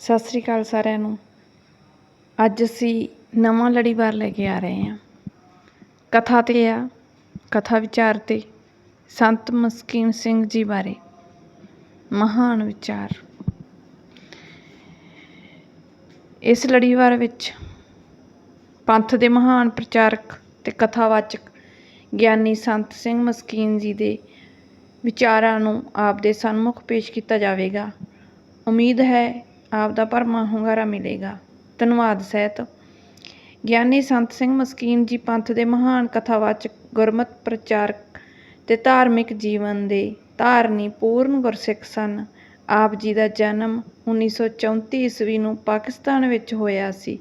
ਸਤਿ ਸ੍ਰੀ ਅਕਾਲ ਸਾਰਿਆਂ ਨੂੰ। ਅੱਜ ਅਸੀਂ ਨਵਾਂ ਲੜੀਵਾਰ ਲੈ ਕੇ ਆ ਰਹੇ ਹਾਂ। ਕਥਾ 'ਤੇ ਆ, ਕਥਾ ਵਿਚਾਰ 'ਤੇ, ਸੰਤ ਮਸਕੀਨ ਸਿੰਘ ਜੀ ਬਾਰੇ। ਮਹਾਨ ਵਿਚਾਰ। ਇਸ ਲੜੀਵਾਰ ਵਿੱਚ ਪੰਥ ਦੇ ਮਹਾਨ ਪ੍ਰਚਾਰਕ ਤੇ ਕਥਾਵਾਚਕ ਗਿਆਨੀ ਸੰਤ ਸਿੰਘ ਮਸਕੀਨ ਜੀ ਦੇ ਵਿਚਾਰਾਂ ਨੂੰ ਆਪ ਦੇ ਸਨਮੁਖ ਪੇਸ਼ ਕੀਤਾ ਜਾਵੇਗਾ। ਉਮੀਦ ਹੈ ਆਪ ਦਾ ਭਰਮਾ ਹੁੰਗਾਰਾ ਮਿਲੇਗਾ। ਧੰਨਵਾਦ, ਸਹਿਤ। ਗਿਆਨੀ ਸੰਤ ਸਿੰਘ ਮਸਕੀਨ ਜੀ ਪੰਥ ਦੇ ਮਹਾਨ ਕਥਾਵਾਚਕ, ਗੁਰਮਤ ਪ੍ਰਚਾਰਕ ਤੇ ਧਾਰਮਿਕ ਜੀਵਨ ਦੇ ਧਾਰਨੀ ਪੂਰਨ ਗੁਰਸਿੱਖ ਸਨ। ਆਪ ਜੀ ਦਾ ਜਨਮ 1934 ਈਸਵੀ ਨੂੰ ਪਾਕਿਸਤਾਨ ਵਿੱਚ ਹੋਇਆ ਸੀ।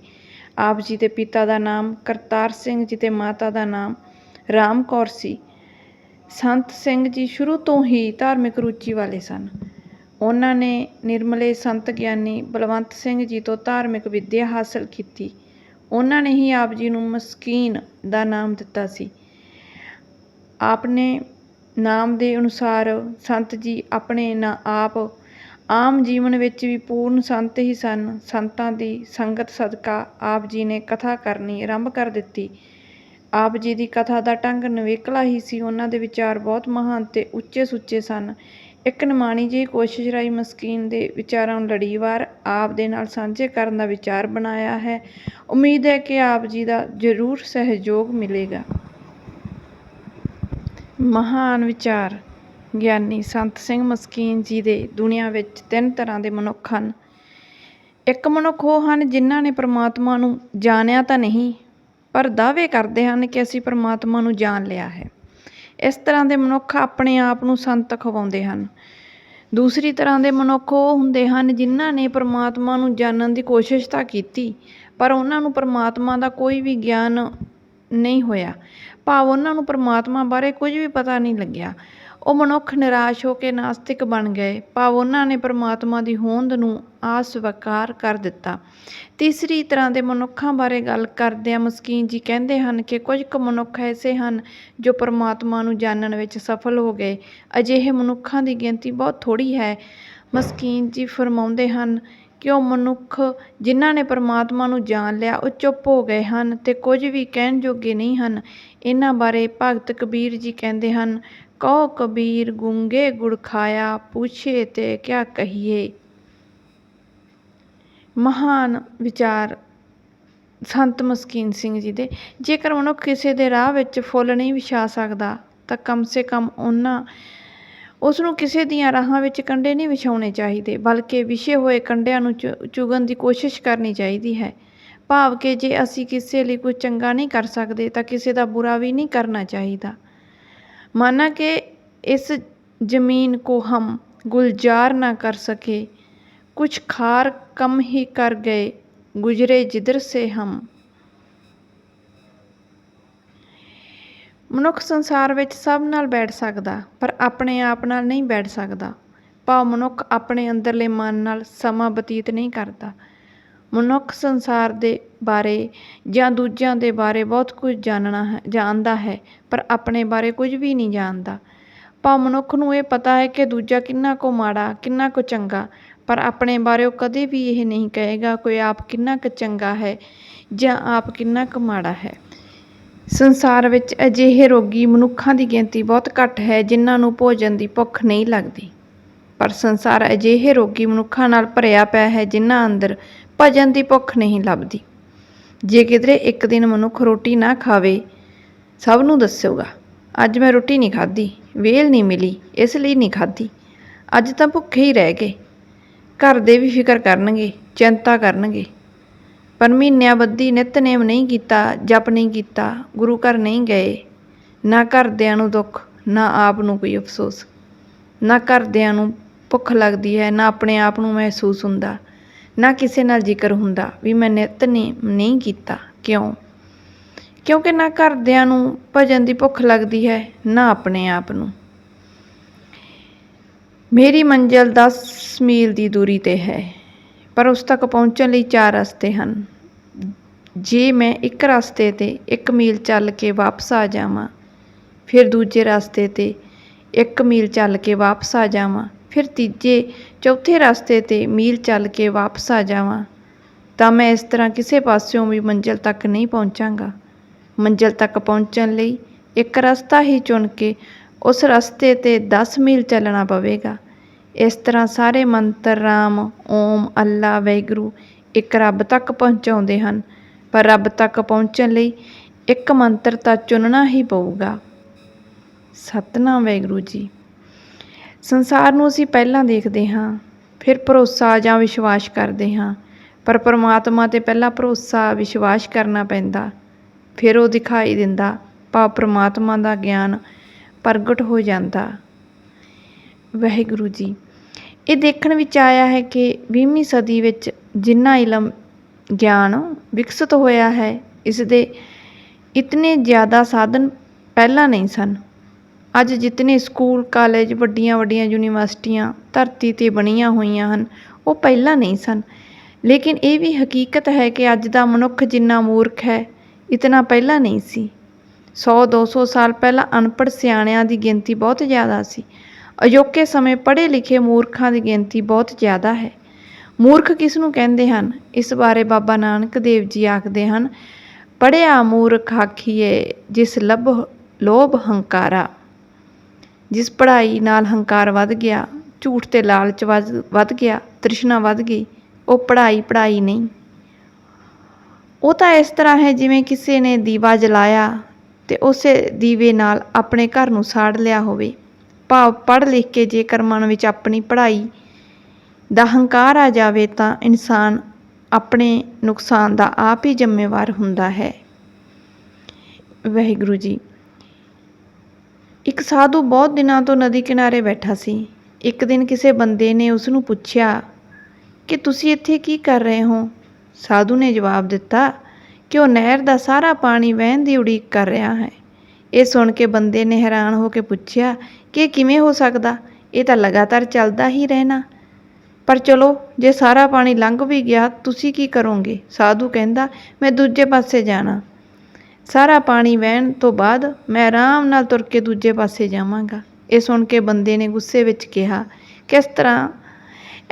ਆਪ ਜੀ ਦੇ ਪਿਤਾ ਦਾ ਨਾਮ ਕਰਤਾਰ ਸਿੰਘ ਜੀ ਤੇ ਮਾਤਾ ਦਾ ਨਾਮ ਰਾਮ ਕੌਰ ਸੀ। ਸੰਤ ਸਿੰਘ ਜੀ ਸ਼ੁਰੂ ਤੋਂ ਹੀ ਧਾਰਮਿਕ ਰੁਚੀ ਵਾਲੇ ਸਨ। ਉਹਨਾਂ ਨੇ ਨਿਰਮਲੇ ਸੰਤ ਗਿਆਨੀ ਬਲਵੰਤ ਸਿੰਘ ਜੀ ਤੋਂ ਧਾਰਮਿਕ ਵਿੱਦਿਆ ਹਾਸਲ ਕੀਤੀ। ਉਹਨਾਂ ਨੇ ਹੀ ਆਪ ਜੀ ਨੂੰ ਮਸਕੀਨ ਦਾ ਨਾਮ ਦਿੱਤਾ ਸੀ। ਆਪ ਨੇ ਨਾਮ ਦੇ ਅਨੁਸਾਰ ਸੰਤ ਜੀ ਆਪਣੇ ਨਾ ਆਪ ਆਮ ਜੀਵਨ ਵਿੱਚ ਵੀ ਪੂਰਨ ਸੰਤ ਹੀ ਸਨ। ਸੰਤਾਂ ਦੀ ਸੰਗਤ ਸਦਕਾ ਆਪ ਜੀ ਨੇ ਕਥਾ ਕਰਨੀ ਆਰੰਭ ਕਰ ਦਿੱਤੀ। ਆਪ ਜੀ ਦੀ ਕਥਾ ਦਾ ਢੰਗ ਨਵੇਕਲਾ ਹੀ ਸੀ। ਉਹਨਾਂ ਦੇ ਵਿਚਾਰ ਬਹੁਤ ਮਹਾਨ ਤੇ ਉੱਚੇ ਸੁੱਚੇ ਸਨ। ਇੱਕ ਨਿਮਾਣੀ ਜਿਹੀ ਕੋਸ਼ਿਸ਼ ਰਾਈ ਮਸਕੀਨ ਦੇ ਵਿਚਾਰਾਂ ਨੂੰ ਲੜੀਵਾਰ, ਆਪ ਦੇ ਨਾਲ ਸਾਂਝੇ ਕਰਨ ਦਾ ਵਿਚਾਰ ਬਣਾਇਆ ਹੈ। ਉਮੀਦ ਹੈ ਕਿ ਆਪ ਜੀ ਦਾ ਜ਼ਰੂਰ ਸਹਿਯੋਗ ਮਿਲੇਗਾ। ਮਹਾਨ ਵਿਚਾਰ, ਗਿਆਨੀ ਸੰਤ ਸਿੰਘ ਮਸਕੀਨ ਜੀ ਦੇ ਦੁਨੀਆ ਵਿੱਚ ਤਿੰਨ ਤਰ੍ਹਾਂ ਦੇ ਮਨੁੱਖ ਹਨ। ਇੱਕ ਮਨੁੱਖ ਉਹ ਹਨ ਜਿਨ੍ਹਾਂ ਨੇ ਪ੍ਰਮਾਤਮਾ ਨੂੰ ਜਾਣਿਆ ਤਾਂ ਨਹੀਂ, ਪਰ ਦਾਅਵੇ ਕਰਦੇ ਹਨ ਕਿ ਅਸੀਂ ਪ੍ਰਮਾਤਮਾ ਨੂੰ ਜਾਣ ਲਿਆ ਹੈ। ਇਸ ਤਰ੍ਹਾਂ ਦੇ ਮਨੁੱਖ ਆਪਣੇ ਆਪ ਨੂੰ ਸੰਤ ਖਵਾਉਂਦੇ ਹਨ। ਦੂਸਰੀ ਤਰ੍ਹਾਂ ਦੇ ਮਨੁੱਖ ਉਹ ਹੁੰਦੇ ਹਨ ਜਿਨ੍ਹਾਂ ਨੇ ਪਰਮਾਤਮਾ ਨੂੰ ਜਾਣਨ ਦੀ ਕੋਸ਼ਿਸ਼ ਤਾਂ ਕੀਤੀ, ਪਰ ਉਹਨਾਂ ਨੂੰ ਪਰਮਾਤਮਾ ਦਾ ਕੋਈ ਵੀ ਗਿਆਨ ਨਹੀਂ ਹੋਇਆ। ਭਾਵ ਉਹਨਾਂ ਨੂੰ ਪਰਮਾਤਮਾ ਬਾਰੇ ਕੁਝ ਵੀ ਪਤਾ ਨਹੀਂ ਲੱਗਿਆ। ਉਹ ਮਨੁੱਖ ਨਿਰਾਸ਼ ਹੋ ਕੇ ਨਾਸਤਿਕ ਬਣ ਗਏ। ਭਾਵ ਉਹਨਾਂ ਨੇ ਪਰਮਾਤਮਾ ਦੀ ਹੋਂਦ ਨੂੰ ਅਸਵੀਕਾਰ ਕਰ ਦਿੱਤਾ। ਤੀਸਰੀ ਤਰ੍ਹਾਂ ਦੇ ਮਨੁੱਖਾਂ ਬਾਰੇ ਗੱਲ ਕਰਦਿਆਂ ਮਸਕੀਨ ਜੀ ਕਹਿੰਦੇ ਹਨ ਕਿ ਕੁਝ ਕੁ ਮਨੁੱਖ ਐਸੇ ਹਨ ਜੋ ਪਰਮਾਤਮਾ ਨੂੰ ਜਾਣਨ ਵਿੱਚ ਸਫਲ ਹੋ ਗਏ। ਅਜਿਹੇ ਮਨੁੱਖਾਂ ਦੀ ਗਿਣਤੀ ਬਹੁਤ ਥੋੜੀ ਹੈ। ਮਸਕੀਨ ਜੀ ਫਰਮਾਉਂਦੇ ਹਨ ਕਿ ਉਹ ਮਨੁੱਖ ਜਿਨ੍ਹਾਂ ਨੇ ਪਰਮਾਤਮਾ ਨੂੰ ਜਾਣ ਲਿਆ, ਉਹ ਚੁੱਪ ਹੋ ਗਏ ਹਨ ਅਤੇ ਕੁਝ ਵੀ ਕਹਿਣ ਜੋਗੇ ਨਹੀਂ ਹਨ। ਇਹਨਾਂ ਬਾਰੇ ਭਗਤ ਕਬੀਰ ਜੀ ਕਹਿੰਦੇ ਹਨ, ਕਹੋ ਕਬੀਰ, ਗੂੰਗੇ ਗੁੜ ਖਾਇਆ, ਪੁੱਛੇ ਤੇ ਕਿਆ ਕਹੀਏ? ਮਹਾਨ ਵਿਚਾਰ ਸੰਤ ਮਸਕੀਨ ਸਿੰਘ ਜੀ ਦੇ। ਜੇਕਰ ਮਨੁੱਖ ਕਿਸੇ ਦੇ ਰਾਹ ਵਿੱਚ ਫੁੱਲ ਨਹੀਂ ਵਿਛਾ ਸਕਦਾ, ਤਾਂ ਕਮ ਸੇ ਕਮ ਉਹਨਾਂ ਉਸ ਨੂੰ ਕਿਸੇ ਦੀਆਂ ਰਾਹਾਂ ਵਿੱਚ ਕੰਡੇ ਨਹੀਂ ਵਿਛਾਉਣੇ ਚਾਹੀਦੇ, ਬਲਕਿ ਵਿਛੇ ਹੋਏ ਕੰਡਿਆਂ ਨੂੰ ਚੁਗਣ ਦੀ ਕੋਸ਼ਿਸ਼ ਕਰਨੀ ਚਾਹੀਦੀ ਹੈ। ਭਾਵ ਕਿ ਜੇ ਅਸੀਂ ਕਿਸੇ ਲਈ ਕੁਝ ਚੰਗਾ ਨਹੀਂ ਕਰ ਸਕਦੇ, ਤਾਂ ਕਿਸੇ ਦਾ ਬੁਰਾ ਵੀ ਨਹੀਂ ਕਰਨਾ ਚਾਹੀਦਾ। ਮਾਨਾ ਕਿ ਇਸ ਜ਼ਮੀਨ ਕੋ ਹਮ ਗੁਲਜ਼ਾਰ ਨਾ ਕਰ ਸਕੇ ਕੁਛ ਖਾਰ ਕਮ ਹੀ ਕਰ ਗਏ, ਗੁਜਰੇ ਜਿੱਧਰ ਸੇ ਹਮ। ਮਨੁੱਖ ਸੰਸਾਰ ਵਿੱਚ ਸਭ ਨਾਲ ਬੈਠ ਸਕਦਾ, ਪਰ ਆਪਣੇ ਆਪ ਨਾਲ ਨਹੀਂ ਬੈਠ ਸਕਦਾ। ਭਾਵ ਮਨੁੱਖ ਆਪਣੇ ਅੰਦਰਲੇ ਮਨ ਨਾਲ ਸਮਾਂ ਬਤੀਤ ਨਹੀਂ ਕਰਦਾ। ਮਨੁੱਖ ਸੰਸਾਰ ਦੇ ਬਾਰੇ ਜਾਂ ਦੂਜਿਆਂ ਦੇ ਬਾਰੇ ਬਹੁਤ ਕੁਝ ਜਾਣਨਾ ਹੈ, ਜਾਣਦਾ ਹੈ, ਪਰ ਆਪਣੇ ਬਾਰੇ ਕੁਝ ਵੀ ਨਹੀਂ ਜਾਣਦਾ। ਭਾਵ ਮਨੁੱਖ ਨੂੰ ਇਹ ਪਤਾ ਹੈ ਕਿ ਦੂਜਾ ਕਿੰਨਾ ਕੁ ਮਾੜਾ, ਕਿੰਨਾ ਕੁ ਚੰਗਾ, ਪਰ ਆਪਣੇ ਬਾਰੇ ਉਹ ਕਦੇ ਵੀ ਇਹ ਨਹੀਂ ਕਹੇਗਾ, ਕੋਈ ਆਪ ਕਿੰਨਾ ਕੁ ਚੰਗਾ ਹੈ ਜਾਂ ਆਪ ਕਿੰਨਾ ਕੁ ਮਾੜਾ ਹੈ। ਸੰਸਾਰ ਵਿੱਚ ਅਜਿਹੇ ਰੋਗੀ ਮਨੁੱਖਾਂ ਦੀ ਗਿਣਤੀ ਬਹੁਤ ਘੱਟ ਹੈ, ਜਿਨ੍ਹਾਂ ਨੂੰ ਭੋਜਨ ਦੀ ਭੁੱਖ ਨਹੀਂ ਲੱਗਦੀ। ਪਰ ਸੰਸਾਰ ਅਜਿਹੇ ਰੋਗੀ ਮਨੁੱਖਾਂ ਨਾਲ ਭਰਿਆ ਪਿਆ ਹੈ, ਜਿਨ੍ਹਾਂ ਅੰਦਰ ਭਜਨ ਦੀ ਭੁੱਖ ਨਹੀਂ ਲੱਭਦੀ। ਜੇ ਕਿਧਰੇ ਇੱਕ ਦਿਨ ਮਨੁੱਖ ਰੋਟੀ ਨਾ ਖਾਵੇ, ਸਭ ਨੂੰ ਦੱਸੂਗਾ, ਅੱਜ ਮੈਂ ਰੋਟੀ ਨਹੀਂ ਖਾਧੀ, ਵੇਲ ਨਹੀਂ ਮਿਲੀ, ਇਸ ਲਈ ਨਹੀਂ ਖਾਧੀ। ਅੱਜ ਤਾਂ ਭੁੱਖੇ ਹੀ ਰਹਿ ਗਏ। ਘਰ ਦੇ ਵੀ ਫਿਕਰ ਕਰਨਗੇ, ਚਿੰਤਾ ਕਰਨਗੇ। ਪਰ ਮਹੀਨਿਆਂ ਬੱਧੀ ਨਿਤਨੇਮ ਨਹੀਂ ਕੀਤਾ, ਜਪ ਨਹੀਂ ਕੀਤਾ, ਗੁਰੂ ਘਰ ਨਹੀਂ ਗਏ। ਨਾ ਘਰਦਿਆਂ ਨੂੰ ਦੁੱਖ, ਨਾ ਆਪ ਨੂੰ ਕੋਈ ਅਫਸੋਸ। ਨਾ ਘਰਦਿਆਂ ਨੂੰ ਭੁੱਖ ਲੱਗਦੀ ਹੈ, ਨਾ ਆਪਣੇ ਆਪ ਨੂੰ ਮਹਿਸੂਸ ਹੁੰਦਾ, ਨਾ ਕਿਸੇ ਨਾਲ ਜ਼ਿਕਰ ਹੁੰਦਾ ਵੀ ਮੈਂ ਨਿਤਨੇਮ ਨਹੀਂ ਕੀਤਾ। ਕਿਉਂ? ਕਿਉਂਕਿ ਨਾ ਘਰਦਿਆਂ ਨੂੰ ਭਜਨ ਦੀ ਭੁੱਖ ਲੱਗਦੀ ਹੈ, ਨਾ ਆਪਣੇ ਆਪ ਨੂੰ। ਮੇਰੀ ਮੰਜ਼ਿਲ 10 ਮੀਲ ਦੀ ਦੂਰੀ ਤੇ ਹੈ। ਪਰ ਉਸ ਤੱਕ ਪਹੁੰਚਣ ਲਈ ਚਾਰ ਰਸਤੇ ਹਨ। ਜੇ ਮੈਂ ਇੱਕ ਰਸਤੇ ਤੇ 1 ਮੀਲ ਚੱਲ ਕੇ ਵਾਪਸ ਆ ਜਾਵਾਂ, ਫਿਰ ਦੂਜੇ ਰਸਤੇ ਤੇ 1 ਮੀਲ ਚੱਲ ਕੇ ਵਾਪਸ ਆ ਜਾਵਾਂ, ਫਿਰ ਤੀਜੇ, ਚੌਥੇ ਰਸਤੇ 'ਤੇ ਮੀਲ ਚੱਲ ਕੇ ਵਾਪਸ ਆ ਜਾਵਾਂ, ਤਾਂ ਮੈਂ ਇਸ ਤਰ੍ਹਾਂ ਕਿਸੇ ਪਾਸਿਓਂ ਵੀ ਮੰਜ਼ਿਲ ਤੱਕ ਨਹੀਂ ਪਹੁੰਚਾਂਗਾ। ਮੰਜ਼ਿਲ ਤੱਕ ਪਹੁੰਚਣ ਲਈ ਇੱਕ ਰਸਤਾ ਹੀ ਚੁਣ ਕੇ ਉਸ ਰਸਤੇ 'ਤੇ 10 ਮੀਲ ਚੱਲਣਾ ਪਵੇਗਾ। ਇਸ ਤਰ੍ਹਾਂ ਸਾਰੇ ਮੰਤਰ ਰਾਮ, ਓਮ, ਅੱਲਾ ਵਾਹਿਗੁਰੂ ਇੱਕ ਰੱਬ ਤੱਕ ਪਹੁੰਚਾਉਂਦੇ ਹਨ। ਪਰ ਰੱਬ ਤੱਕ ਪਹੁੰਚਣ ਲਈ ਇੱਕ ਮੰਤਰ ਤਾਂ ਚੁਣਨਾ ਹੀ ਪਊਗਾ। ਸਤਨਾਮ ਵਾਹਿਗੁਰੂ ਜੀ। ਸੰਸਾਰ ਨੂੰ ਅਸੀਂ ਪਹਿਲਾਂ ਦੇਖਦੇ ਹਾਂ, ਫਿਰ ਭਰੋਸਾ ਜਾਂ ਵਿਸ਼ਵਾਸ ਕਰਦੇ ਹਾਂ। ਪਰ ਪਰਮਾਤਮਾ ਤੇ ਪਹਿਲਾਂ ਭਰੋਸਾ, ਵਿਸ਼ਵਾਸ ਕਰਨਾ ਪੈਂਦਾ। ਫਿਰ ਉਹ ਦਿਖਾਈ ਦਿੰਦਾ, ਭਾਵ ਪਰਮਾਤਮਾ ਦਾ ਗਿਆਨ ਪ੍ਰਗਟ ਹੋ ਜਾਂਦਾ। ਵਾਹਿਗੁਰੂ ਜੀ। ਇਹ ਦੇਖਣ ਵਿੱਚ ਆਇਆ ਹੈ ਕਿ 20ਵੀਂ ਸਦੀ ਵਿੱਚ ਜਿੰਨਾ ਇਲਮ ਗਿਆਨ ਵਿਕਸਿਤ ਹੋਇਆ ਹੈ ਇਸ ਦੇ ਇਤਨੇ ਜ਼ਿਆਦਾ ਸਾਧਨ ਪਹਿਲਾਂ ਨਹੀਂ ਸਨ। ਅੱਜ ਜਿਤਨੇ ਸਕੂਲ, ਕਾਲਜ, ਵੱਡੀਆਂ ਵੱਡੀਆਂ ਯੂਨੀਵਰਸਿਟੀਆਂ ਧਰਤੀ 'ਤੇ ਬਣੀਆਂ ਹੋਈਆਂ ਹਨ, ਉਹ ਪਹਿਲਾਂ ਨਹੀਂ ਸਨ। ਲੇਕਿਨ ਇਹ ਵੀ ਹਕੀਕਤ ਹੈ ਕਿ ਅੱਜ ਦਾ ਮਨੁੱਖ ਜਿੰਨਾ ਮੂਰਖ ਹੈ, ਇਤਨਾ ਪਹਿਲਾਂ ਨਹੀਂ ਸੀ। 100 200 ਸਾਲ ਪਹਿਲਾਂ ਅਨਪੜ੍ਹ ਸਿਆਣਿਆਂ ਦੀ ਗਿਣਤੀ ਬਹੁਤ ਜ਼ਿਆਦਾ ਸੀ। ਅਜੋਕੇ ਸਮੇਂ ਪੜ੍ਹੇ ਲਿਖੇ ਮੂਰਖਾਂ ਦੀ ਗਿਣਤੀ ਬਹੁਤ ਜ਼ਿਆਦਾ ਹੈ। ਮੂਰਖ ਕਿਸ ਨੂੰ ਕਹਿੰਦੇ ਹਨ? ਇਸ ਬਾਰੇ ਬਾਬਾ ਨਾਨਕ ਦੇਵ ਜੀ ਆਖਦੇ ਹਨ, ਪੜ੍ਹਿਆ ਮੂਰਖ ਆਖੀਏ ਜਿਸ ਲਭ ਲੋਭ ਹੰਕਾਰਾ। ਜਿਸ ਪੜ੍ਹਾਈ ਨਾਲ ਹੰਕਾਰ ਵੱਧ ਗਿਆ, ਝੂਠ ਤੇ ਲਾਲਚ ਵੱਧ ਵੱਧ ਗਿਆ, ਤ੍ਰਿਸ਼ਨਾ ਵੱਧ ਗਈ, ਉਹ ਪੜ੍ਹਾਈ ਪੜ੍ਹਾਈ ਨਹੀਂ। ਉਹ ਤਾਂ ਇਸ ਤਰ੍ਹਾਂ ਹੈ ਜਿਵੇਂ ਕਿਸੇ ਨੇ ਦੀਵਾ ਜਲਾਇਆ ਤੇ ਉਸੇ ਦੀਵੇ ਨਾਲ ਆਪਣੇ ਘਰ ਨੂੰ ਸਾੜ ਲਿਆ ਹੋਵੇ। ਭਾਵ ਪੜ੍ਹ ਲਿਖ ਕੇ ਜੇਕਰ ਮਨ ਵਿੱਚ ਆਪਣੀ ਪੜ੍ਹਾਈ ਦਾ ਹੰਕਾਰ ਆ ਜਾਵੇ ਤਾਂ ਇਨਸਾਨ ਆਪਣੇ ਨੁਕਸਾਨ ਦਾ ਆਪ ਹੀ ਜ਼ਿੰਮੇਵਾਰ ਹੁੰਦਾ ਹੈ। ਵਾਹਿਗੁਰੂ ਜੀ, ਇੱਕ ਸਾਧੂ ਬਹੁਤ ਦਿਨਾਂ ਤੋਂ ਨਦੀ ਕਿਨਾਰੇ ਬੈਠਾ ਸੀ। ਇੱਕ ਦਿਨ ਕਿਸੇ ਬੰਦੇ ਨੇ ਉਸ ਨੂੰ ਪੁੱਛਿਆ ਕਿ ਤੁਸੀਂ ਇੱਥੇ ਕੀ ਕਰ ਰਹੇ ਹੋ? ਸਾਧੂ ਨੇ ਜਵਾਬ ਦਿੱਤਾ ਕਿ ਉਹ ਨਹਿਰ ਦਾ ਸਾਰਾ ਪਾਣੀ ਵਹਿਣ ਦੀ ਉਡੀਕ ਕਰ ਰਿਹਾ ਹੈ। ਇਹ ਸੁਣ ਕੇ ਬੰਦੇ ਨੇ ਹੈਰਾਨ ਹੋ ਕੇ ਪੁੱਛਿਆ, ਕਿ ਕਿਵੇਂ ਹੋ ਸਕਦਾ? ਇਹ ਤਾਂ ਲਗਾਤਾਰ ਚੱਲਦਾ ਹੀ ਰਹਿਣਾ। ਪਰ ਚਲੋ, ਜੇ ਸਾਰਾ ਪਾਣੀ ਲੰਘ ਵੀ ਗਿਆ, ਤੁਸੀਂ ਕੀ ਕਰੋਗੇ? ਸਾਧੂ ਕਹਿੰਦਾ, ਮੈਂ ਦੂਜੇ ਪਾਸੇ ਜਾਣਾ। ਸਾਰਾ ਪਾਣੀ ਵਹਿਣ ਤੋਂ ਬਾਅਦ ਮੈਂ ਆਰਾਮ ਨਾਲ ਤੁਰ ਕੇ ਦੂਜੇ ਪਾਸੇ ਜਾਵਾਂਗਾ। ਇਹ ਸੁਣ ਕੇ ਬੰਦੇ ਨੇ ਗੁੱਸੇ ਵਿੱਚ ਕਿਹਾ, ਕਿਸ ਤਰ੍ਹਾਂ?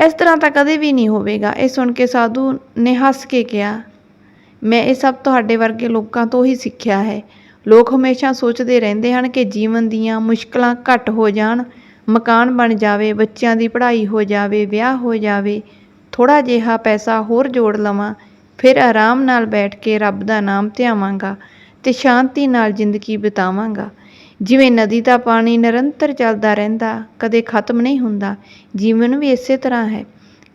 ਇਸ ਤਰ੍ਹਾਂ ਤਾਂ ਕਦੇ ਵੀ ਨਹੀਂ ਹੋਵੇਗਾ। ਇਹ ਸੁਣ ਕੇ ਸਾਧੂ ਨੇ ਹੱਸ ਕੇ ਕਿਹਾ, ਮੈਂ ਇਹ ਸਭ ਤੁਹਾਡੇ ਵਰਗੇ ਲੋਕਾਂ ਤੋਂ ਹੀ ਸਿੱਖਿਆ ਹੈ। ਲੋਕ ਹਮੇਸ਼ਾ ਸੋਚਦੇ ਰਹਿੰਦੇ ਹਨ ਕਿ ਜੀਵਨ ਦੀਆਂ ਮੁਸ਼ਕਲਾਂ ਘੱਟ ਹੋ ਜਾਣ, ਮਕਾਨ ਬਣ ਜਾਵੇ, ਬੱਚਿਆਂ ਦੀ ਪੜ੍ਹਾਈ ਹੋ ਜਾਵੇ, ਵਿਆਹ ਹੋ ਜਾਵੇ, ਥੋੜ੍ਹਾ ਜਿਹਾ ਪੈਸਾ ਹੋਰ ਜੋੜ ਲਵਾਂ, ਫਿਰ ਆਰਾਮ ਨਾਲ ਬੈਠ ਕੇ ਰੱਬ ਦਾ ਨਾਮ ਧਿਆਵਾਂਗਾ ਤੇ ਸ਼ਾਂਤੀ ਨਾਲ ਜ਼ਿੰਦਗੀ ਬਿਤਾਵਾਂਗਾ। ਜਿਵੇਂ ਨਦੀ ਦਾ ਪਾਣੀ ਨਿਰੰਤਰ ਚੱਲਦਾ ਰਹਿੰਦਾ, ਕਦੇ ਖਤਮ ਨਹੀਂ ਹੁੰਦਾ, ਜੀਵਨ ਵੀ ਇਸੇ ਤਰ੍ਹਾਂ ਹੈ।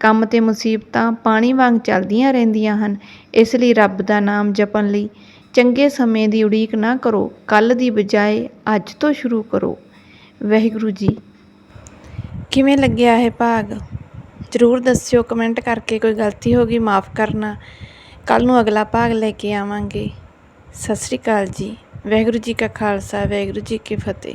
ਕੰਮ ਤੇ ਮੁਸੀਬਤਾਂ ਪਾਣੀ ਵਾਂਗ ਚੱਲਦੀਆਂ ਰਹਿੰਦੀਆਂ ਹਨ, ਇਸ ਲਈ ਰੱਬ ਦਾ ਨਾਮ ਜਪਣ ਲਈ ਚੰਗੇ ਸਮੇਂ ਦੀ ਉਡੀਕ ਨਾ ਕਰੋ। ਕੱਲ ਦੀ ਬਜਾਏ ਅੱਜ ਤੋਂ ਸ਼ੁਰੂ ਕਰੋ। ਵਾਹਿਗੁਰੂ ਜੀ। ਕਿਵੇਂ ਲੱਗਿਆ ਇਹ ਭਾਗ? ਜ਼ਰੂਰ ਦੱਸਿਓ, ਕਮੈਂਟ ਕਰਕੇ ਕੋਈ ਗਲਤੀ ਹੋ ਗਈ ਮਾਫ ਕਰਨਾ। ਕੱਲ ਨੂੰ ਅਗਲਾ ਭਾਗ ਲੈ ਕੇ ਆਵਾਂਗੇ। ਸਤਿ ਸ੍ਰੀ ਅਕਾਲ ਜੀ। ਵਾਹਿਗੁਰੂ ਜੀ ਕਾ ਖਾਲਸਾ, ਵਾਹਿਗੁਰੂ ਜੀ ਕੀ ਫਤਿਹ।